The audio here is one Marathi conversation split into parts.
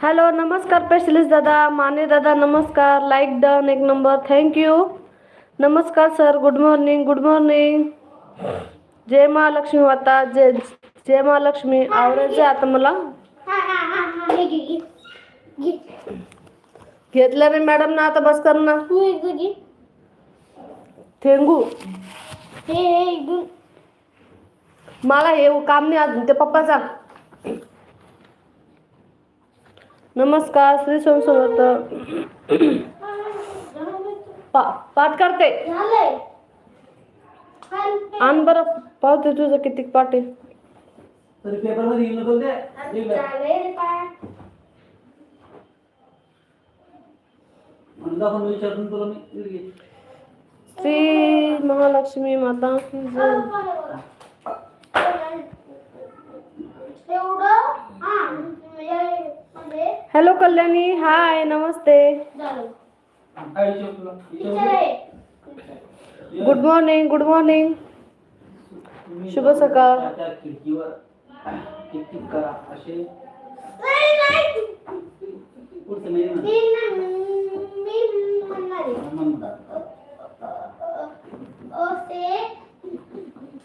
हॅलो नमस्कार स्पेशलिस्ट दादा माने दादा नमस्कार. लाईक डन एक नंबर थँक्यू नमस्कार sir good morning good morning जय महालक्ष्मी माता. जय जय महालक्ष्मी. आवडायचं आता मला? हा हा हा हा हे घेतलं नाही मॅडम ना आता बस कर ना. थेंगू. मला हे काम नाही अजून ते पप्पाचा. नमस्कार श्री स्वामी समर्थ. पा पाठ करते. आण बरं पाहते तुझं किती पाठ आहे. श्री महालक्ष्मी माता की जय. हॅलो कल्याणी हाय नमस्ते. गुड मॉर्निंग गुड मॉर्निंग शुभ सकाळ.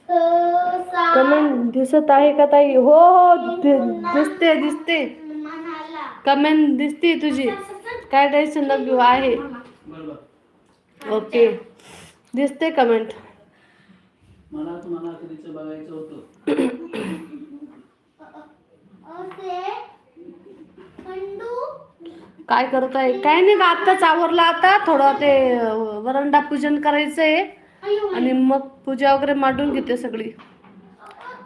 कमेंट दिसत आहे का ताई? हो हो दिसते दिसते. कमेंट दिसते तुझी. काय टेन्शन नको आहे. ओके. दिसते कमेंट. मला तुम्हाला कधीच बघायचं होतं काय करत आहे काय नाही आत्ताच आवरलं आता. थोडं ते वरंडा पूजन करायचंय. आणि मग पूजा वगैरे मांडून घेते सगळी.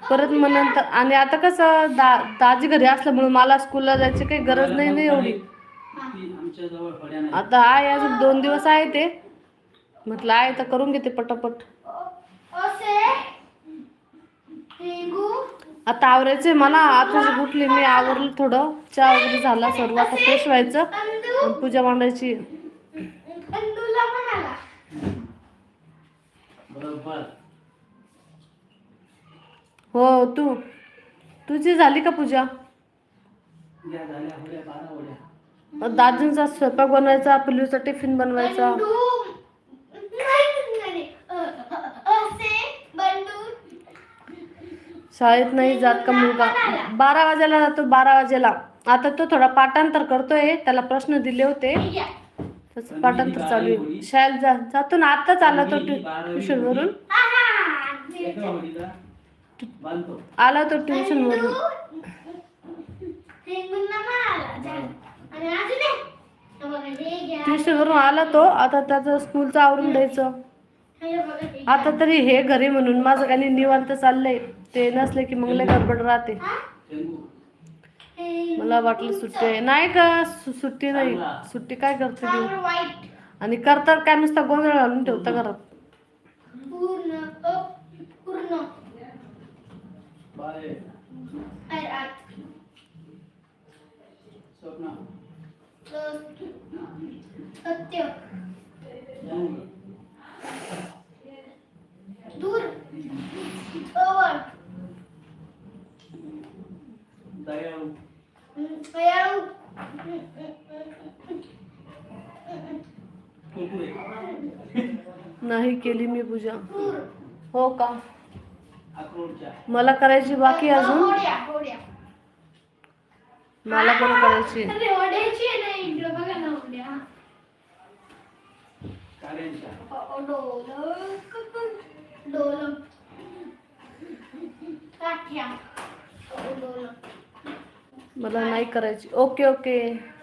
परत मग नंतर आणि आता कसं दा दाजी घरी असल्यामुळे मला स्कूलला जायची काही गरज नाही ना एवढी. आता आहे अजून दोन दिवस आहे ते. म्हटलं आहे तर करून घेते पटापट. आता आवरायचंय मला आता उठली मी आवरलं थोडं. चहा वगैरे झाला सर्व आता फ्रेश व्हायचं. पूजा मांडायची. बरोबर. हो तू तुझी झाली का पूजा? या झाल्या होड्या बारा होड्या दाजींचा स्वयंपाक बनवायचा पिल्लूचा टिफिन बनवायचा. बंडू नाही नाही अ- अ- असे बंडू. शाळेत नाही जात का मुलगा? बारा वाजायला जातो बारा वाजेला. आता तो थोडा पाठांतर करतोय त्याला प्रश्न दिले होते. या. त्याचं पाठांतर चालू आहे शाळेत जा जातो ना आत्ताच आला तो ट्युशन वरून. एका होडीला बांधतो आला तो ट्युशन वरून हेंगूंना म्हणाला झालं. आणि अजून एक. हे बघा, हे घ्या. ट्युशन वरून आला तो आता त्याचं स्कूलचं आवरून द्यायचं आता तरी हे घरी म्हणून माझं काही निवांत चाललंय ते नसले की मग लय गडबड राहते मला वाटलं सुट्टी आहे. नाही का? सु- सुट्टी नाही. सुट्टी काय करते ती? आणि करतात काय नुसता गोंधळ घालून ठेवता घरात? सत्य. नाही केली मी पूजा. हो का? मला करायची बाकी अजून? मला पण करायची. मला नाही करायची. Okay okay.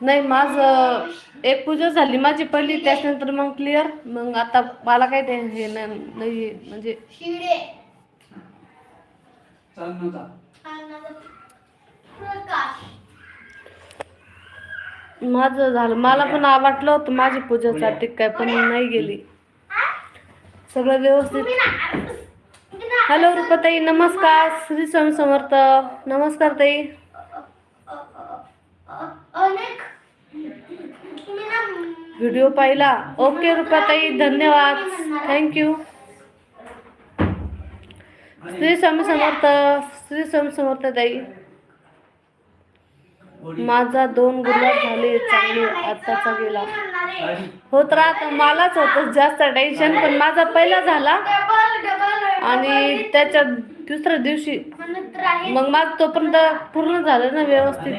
नाही माझं एक पूजा झाली माझी पहिली त्याच्यानंतर मग क्लिअर मग आता मला काय ते हे नाही. म्हणजे माझं झालं. मला पण वाटलं होतं माझी पूजा चालते काय पण नाही गेली. सगळं व्यवस्थित. हॅलो रुपाताई नमस्कार. श्री स्वामी समर्थ. नमस्कार ताई. अनेक व्हिडिओ पाहिला. ओके रुपाताई धन्यवाद. थँक्यू श्री स्वामी समर्थ श्री स्वामी समर्थ ताई. माझा दोन गुलाब झाले चांगले आताचा गेला. होत राहत मलाच होत जास्त टेन्शन पण माझा पहिला झाला. आणि त्याच्या दुसऱ्या दिवशी मग माझं तोपर्यंत पूर्ण झालं ना व्यवस्थित.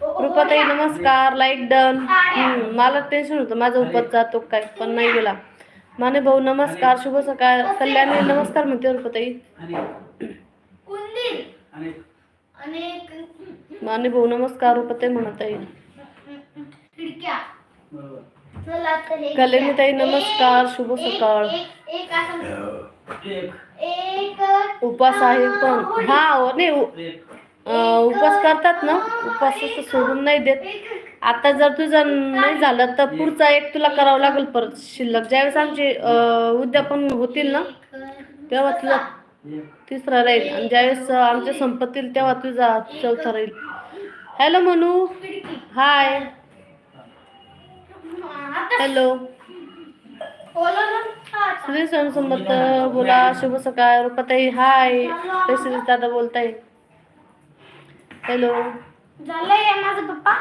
रुपाताई नमस्कार लाईक डन मला टेन्शन होतं माझा उपत जातो काय? पण नाही गेला. माने भाऊ नमस्कार शुभ सकाळ. कल्याणी नमस्कार म्हणते रुपाताई. आणि कुंदील. आणि अनेक माने भाऊ नमस्कार रुपाताई म्हणत आहे हे कल्याणी ताई नमस्कार शुभ सकाळ. एक एक असं एक एक उपास आहे पण हा हो, नाही अं, उपवास करतात ना उपवास असं सोडून नाही देत. आता जर तुझं नाही झालं तर पुढचा एक तुला करावं लागेल परत शिल्लक. ज्यावेळेस आमचे उद्यापन होतील ना तेव्हा तुला तिसरा राहील. आणि ज्यावेळेस आमच्या संपत्तील तेव्हा तुझा चौथा राहील. Hello Manu. Hi. Hello. Shri Samarth बोला शुभ सकाळ रुपाताई. हाय. श्री दादा बोलताय. हॅलो. झालंय माझा पप्पा?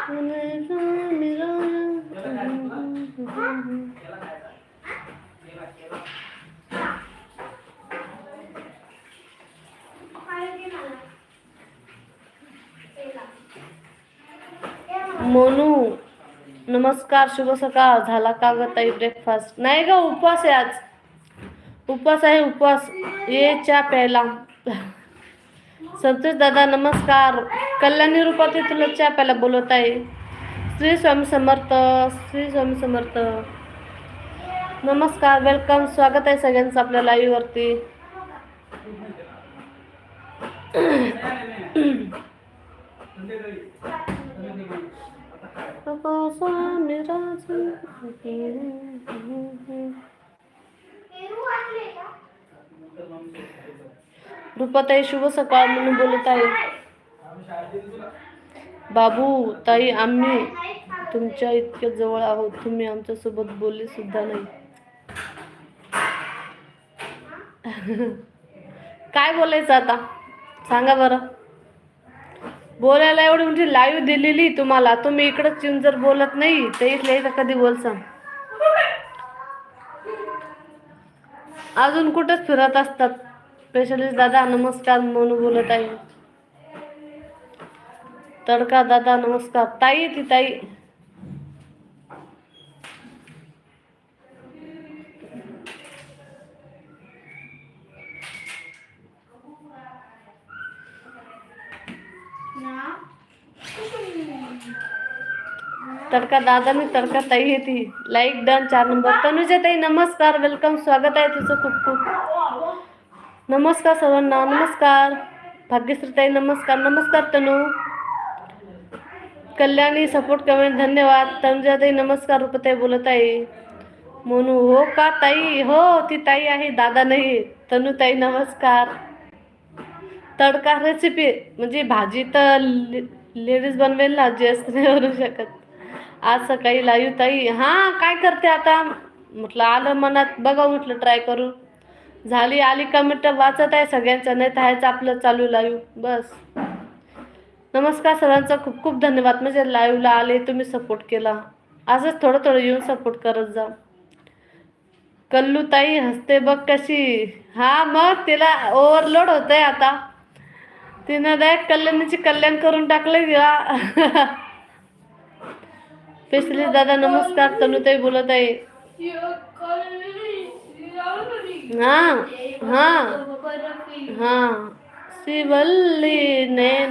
मोनू नमस्कार शुभ सकाळ. झाला का ग ताई ब्रेकफास्ट नाही ग उपवास आहे आज. उपवास आहे उपवास. ये चहा प्यायला. संतोष दादा नमस्कार. कल्याणी रूपात तुला चहा बोलत आहे. श्री स्वामी समर्थ श्री स्वामी समर्थ. नमस्कार वेलकम स्वागत आहे सगळ्यांचं आपल्या लाईव्ह वरती संध्याकाळी स्वामी शुभ सकाळ म्हणून बोलत आहे. बाबू ताई आम्ही तुमच्या इतक्या जवळ आहोत. तुम्ही आमच्यासोबत बोलले सुद्धा नाही. काय बोलायचं आता? सांगा बरं. बोलायला एवढी मोठी लाईव्ह दिलेली तुम्हाला. तुम्ही इकडंच येऊन जर बोलत नाही तर इथल्या इथं कधी बोलसान? अजून कुठंच फिरत असतात. स्पेशलिस्ट दादा नमस्कार म्हणून बोलत आहे. तडका दादा नमस्कार. ताई ती ताई. तडका दादा मी तडका ताई आहे ती. लाईक डन चार नंबर तनुजा ताई नमस्कार. वेलकम स्वागत आहे तुझं खूप खूप. नमस्कार सर्वांना. नमस्कार. भाग्यश्री ताई नमस्कार. नमस्कार तनू. कल्याणी सपोर्ट कमेंट धन्यवाद. तनुजाताई नमस्कार रुपताई बोलत आहे मोनू हो का ताई? हो ती ताई आहे दादा नाही. तनुताई नमस्कार. तडका रेसिपी म्हणजे भाजी तर लेडीज बनवेल ना जेस्ट नाही बनवू शकत. आज सकाळी लाईव्ह ताई. हां काय करते आता? म्हटलं आलं मनात. बघा म्हटलं ट्राय करू. झाली आली कमेंट वाचत आहे सगळ्यांचं नाही तर आपलं चालू लाईव्ह बस. नमस्कार सर्वांचा खूप खूप धन्यवाद. म्हणजे लाईव्हला आले तुम्ही सपोर्ट केला. असंच थोडं थोडं येऊन सपोर्ट करत जा. कल्लू ताई हसते बघ कशी. हा मग तिला ओव्हरलोड होत आहे आता. तिनं डायरेक्ट कल्याणीची कल्याण करून टाकलं तिला. पेशली दादा नमस्कार. तनुताई बोलत आहे. हा हा. हा. शिवल्ली ने